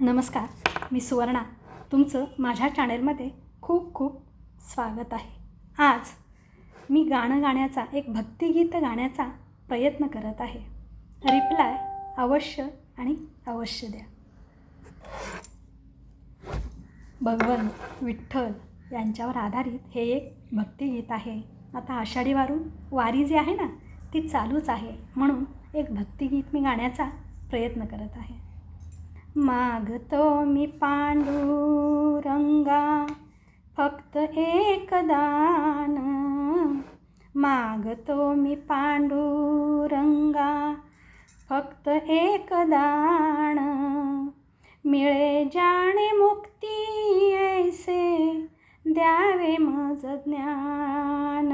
नमस्कार मी सुवर्णा. तुमचं माझ्या चॅनेलमध्ये खूप खूप स्वागत आहे. आज मी गाणं गाण्याचा एक भक्तिगीत गाण्याचा प्रयत्न करत आहे. रिप्लाय अवश्य आणि अवश्य द्या. भगवंत विठ्ठल यांच्यावर आधारित हे एक भक्तिगीत आहे. आता आषाढी वारून वारी जी आहे ना ती चालूच आहे. म्हणून एक भक्तिगीत मी गाण्याचा प्रयत्न करत आहे. मागतो मी पांडुरंगा फक्त एक दान. मागतो मी पांडुरंगा फक्त एक दान. मिळे जाणे मुक्ती ऐसे द्यावे मज ज्ञान.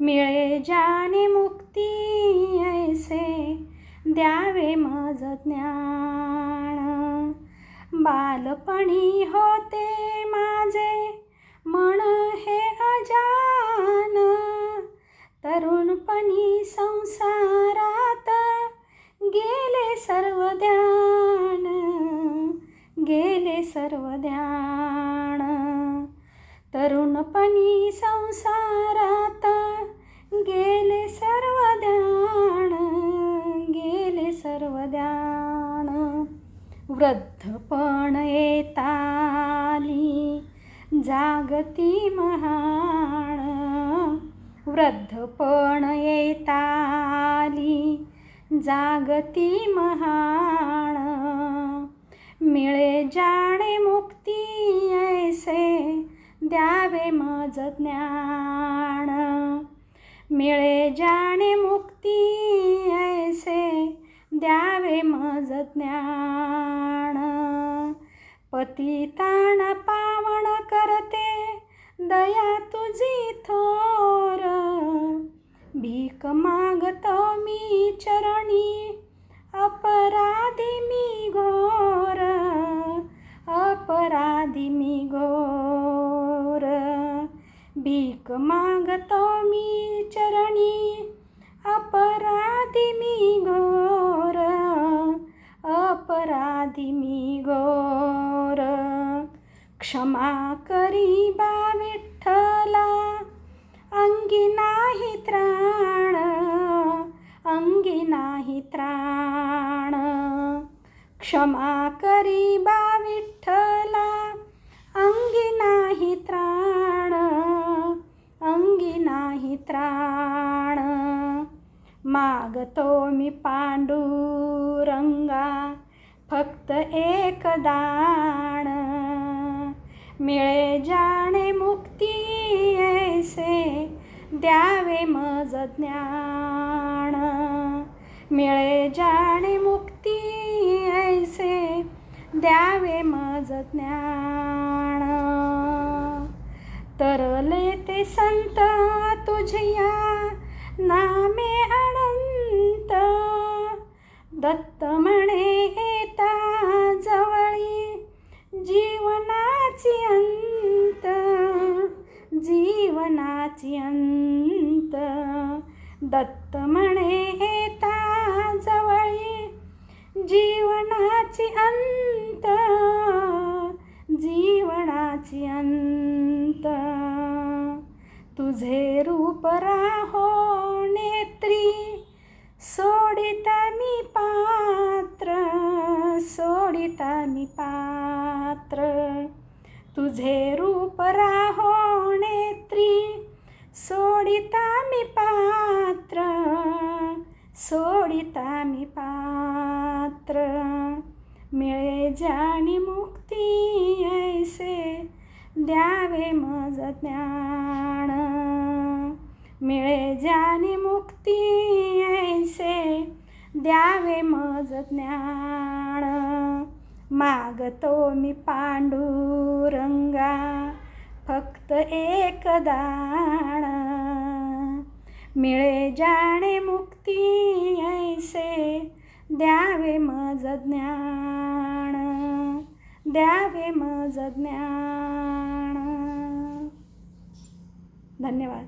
मिळे जाणे मुक्ती ऐसे द्यावे मज ज्ञान. बालपणी होते माझे मन हे अजान. तरुणपणी संसारात गेले सर्व ध्यान गेले सर्व ध्यान तरुणपणी संसारात गेले सर्व प्राण वृद्धपण येताली. जागती महाण वृद्धपण येताली. जागती महाण मिळे जाणे मुक्ती ऐसे द्यावे मज ज्ञान. मिळे जाणे मुक्ती द्यावे मज ज्ञान. पतितान पावण करते दया तुझी थोर. भीक मागतो मी चरणी अपराधी मी घोर. अपराधी मी घोर. भीक मागतो मी चरणी अपराधी मी घोर. क्षमा करी बा विठ्ठला. अंगी नाही त्राण अंगी नाही त्राण. क्षमा करी बा विठ्ठला. अंगी नाही त्राण अंगी नाही त्राण. मागतो मी पांडुरंगा फक्त एक दाण. मिळे जाणे मुक्ती ऐसे द्यावे मज ज्ञान. मिळे जाणे मुक्ती ऐसे द्यावे मज ज्ञान. तरले ते संत तुझ्या नामे अनंत. दत्त म्हणे जीवनाची अंत जीवनाची अंत. दत्त म्हणे येता जवळी जीवनाची अंत जीवनाची अंत. तुझे रूप राहो नेत्री सोडिता मी पात्र सोडिता मी पात्र. तुझे रूप राहो नेत्री सोडिता मी पात्र सोडिता मी पात्र. मिळे जाणी मुक्ती ऐसे द्यावे मज ज्ञान. मिळे जाणी मुक्ती ऐसे द्यावे मज ज्ञान. मागतो मी पांडुरंगा फक्त एक दाण. मिळे जाणे मुक्ती ऐसे द्यावे मज ज्ञान. द्यावे मज ज्ञान. धन्यवाद.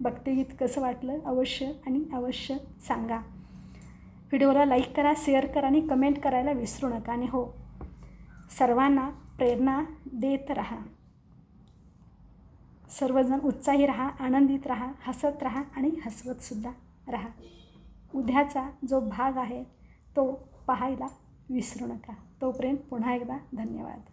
भक्तिगीत कसं वाटलं अवश्य आणि अवश्य सांगा. व्हिडिओला लाईक करा शेअर करा आणि कमेंट करायला विसरू नका. आणि हो सर्वांना प्रेरणा देत राहा. सर्वजण उत्साही राहा आनंदित राहा हसत राहा आणि हसवतसुद्धा राहा. उद्याचा जो भाग आहे तो पाहायला विसरू नका. तोपर्यंत पुन्हा एकदा धन्यवाद.